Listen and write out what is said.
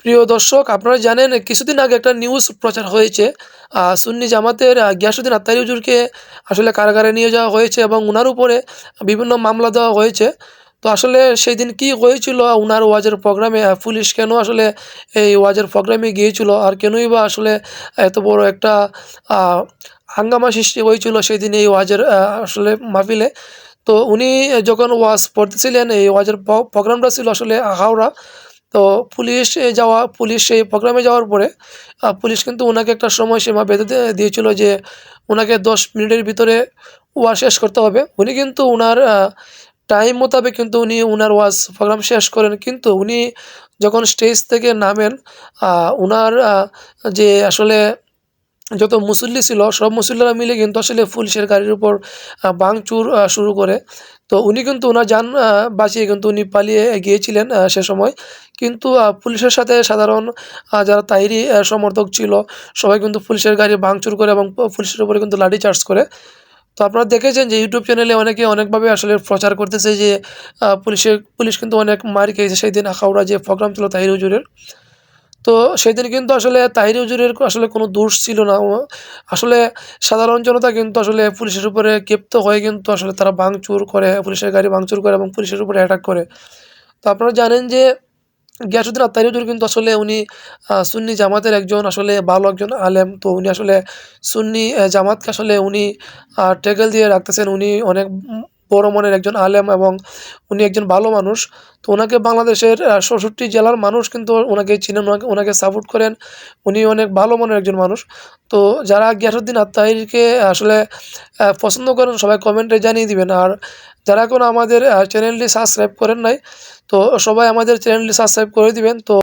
প্রিয় দর্শক, আপনারা জানেন কিছুদিন আগে একটা নিউজ প্রচার হয়েছে। সুন্নি জামাতের গিয়াসুদ্দিন আত্তারি হুজুরকে আসলে কারাগারে নিয়ে যাওয়া হয়েছে এবং ওনার উপরে বিভিন্ন মামলা দেওয়া হয়েছে। তো আসলে সেই দিন কী হয়েছিল ওনার ওয়াজের প্রোগ্রামে পুলিশ কেন আসলে এই ওয়াজের প্রোগ্রামে গিয়েছিল আর কেনই বা আসলে এত বড় একটা হাঙ্গামা সৃষ্টি হয়েছিল সেই দিন এই ওয়াজের আসলে মাহফিলে। তো উনি যখন ওয়াজ পড়তেছিলেন, এই ওয়াজের প্রোগ্রামটা ছিল আসলে হাওড়া। তো পুলিশ যাওয়া, পুলিশ সেই প্রোগ্রামে যাওয়ার পরে পুলিশ কিন্তু ওনাকে একটা সময়সীমা বেঁধে দিয়েছিল যে ওনাকে দশ মিনিটের ভিতরে ওয়াশ শেষ করতে হবে। উনি কিন্তু ওনার টাইম মোতাবেক কিন্তু উনি ওনার ওয়াশ প্রোগ্রাম শেষ করেন। কিন্তু উনি যখন স্টেজ থেকে নামেন ওনার যে আসলে যত মুসল্লি ছিল সব মুসল্লিরা মিলে কিন্তু আসলে পুলিশের গাড়ির উপর ভাঙচুর শুরু করে। তো উনি কিন্তু ওনার যান বাঁচিয়ে কিন্তু উনি পালিয়ে গিয়েছিলেন সে সময়। কিন্তু পুলিশের সাথে সাধারণ যারা আহ, সমর্থক ছিল সবাই কিন্তু পুলিশের গাড়ি ভাঙচুর করে এবং পুলিশের উপরে কিন্তু লাঠি চার্জ করে। তো আপনারা দেখেছেন যে ইউটিউব চ্যানেলে অনেকে অনেকভাবে আসলে প্রচার করতেছে যে পুলিশের পুলিশ কিন্তু অনেক মার খেয়েছে। সেই দিন আখাউড়া যে প্রোগ্রাম ছিল তাহির হুজুরের তো সেদিন কিন্তু আসলে তাহির হুজুরের আসলে কোনো দোষ ছিল না। আসলে সাধারণ জনতা কিন্তু আসলে পুলিশের উপরে ক্ষিপ্ত হয়ে কিন্তু আসলে তারা ভাঙচুর করে, পুলিশের গাড়ি ভাঙচুর করে এবং পুলিশের উপরে অ্যাটাক করে। তো আপনারা জানেন যে গিয়াসুদ্দিন আত্তারি হুজুর কিন্তু আসলে উনি সুন্নি জামাতের একজন আসলে ভালো একজন আলেম। তো উনি আসলে সুন্নি জামাতকে আসলে উনি টেকেল দিয়ে রাখতেছেন। উনি অনেক বড় মনের একজন আলেম এবং উনি একজন ভালো মানুষ, তো ওনাকে বাংলাদেশের ষষট্টি জেলার মানুষ কিন্তু ওনাকে চিনেন, ওনাকে সাপোর্ট করেন। উনি অনেক ভালো মনের একজন মানুষ। তো যারা গিয়াসুদ্দিন আত্মাহিরকে আসলে পছন্দ করেন, সবাই কমেন্টে জানিয়ে দিবেন। আর যারা এখনও আমাদের চ্যানেলটি সাবস্ক্রাইব করেন নাই, তো সবাই আমাদের চ্যানেলটি সাবস্ক্রাইব করে দিবেন। তো